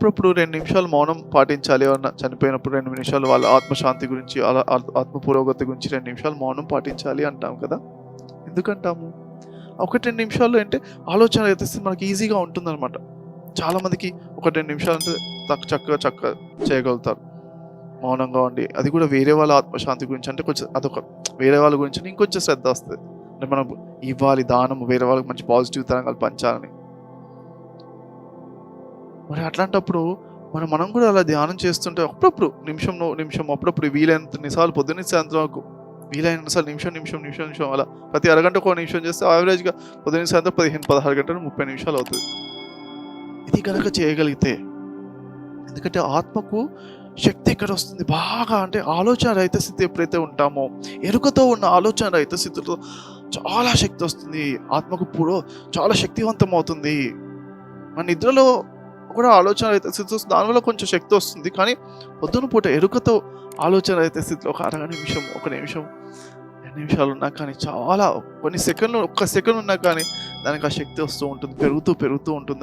అప్పుడప్పుడు రెండు నిమిషాలు మౌనం పాటించాలి ఎవరన్నా చనిపోయినప్పుడు రెండు నిమిషాలు వాళ్ళ ఆత్మశాంతి గురించి అలా ఆత్మ పురోగతి గురించి రెండు నిమిషాలు మౌనం పాటించాలి అంటాం కదా? ఎందుకంటాము? ఒకటి రెండు నిమిషాలు అంటే ఆలోచన అయితే మనకి ఈజీగా ఉంటుందన్నమాట. చాలామందికి ఒక రెండు నిమిషాలు అంటే తక్కువ చక్కగా చక్కగా చేయగలుగుతారు. మౌనంగా ఉండి అది కూడా వేరే వాళ్ళ ఆత్మశాంతి గురించి అంటే కొంచెం అదొక వేరే వాళ్ళ గురించి ఇంకొంచెం శ్రద్ధ వస్తుంది. అంటే మనం ఇవ్వాలి దానం వేరే వాళ్ళకి మంచి పాజిటివ్ తరంగాలు పంచాలని. మరి అట్లాంటప్పుడు మనం మనం కూడా అలా ధ్యానం చేస్తుంటే అప్పుడప్పుడు నిమిషం నిమిషం అప్పుడప్పుడు వీలైనంత నిసాలు పొద్దున్న సాయంత్రం వరకు వీలైనంత నిమిషం నిమిషం నిమిషం నిమిషం అలా ప్రతి అరగంట ఒక నిమిషం చేస్తే యావరేజ్గా పొద్దున్న సాయంత్రం పదిహేను పదహారు గంటలు ముప్పై నిమిషాలు అవుతుంది. ఇది కనుక చేయగలిగితే ఎందుకంటే ఆత్మకు శక్తి ఎక్కడ వస్తుంది? బాగా అంటే ఆలోచన రహిత స్థితి ఎప్పుడైతే ఉంటామో ఎరుకతో ఉన్న ఆలోచన రహిత స్థితితో చాలా శక్తి వస్తుంది. ఆత్మకు పూర్వ చాలా శక్తివంతం అవుతుంది. మన నిద్రలో కూడా ఆలోచన అయితే స్థితి వస్తుంది దానివల్ల కొంచెం శక్తి వస్తుంది. కానీ పొద్దున పూట ఎరుకతో ఆలోచన అయితే స్థితిలో ఒక అరగ నిమిషం ఒక నిమిషం రెండు నిమిషాలు ఉన్నా కానీ చాలా కొన్ని సెకండ్లు ఒక్క సెకండ్ ఉన్నా కానీ దానికి ఆ శక్తి వస్తూ ఉంటుంది పెరుగుతూ పెరుగుతూ ఉంటుంది.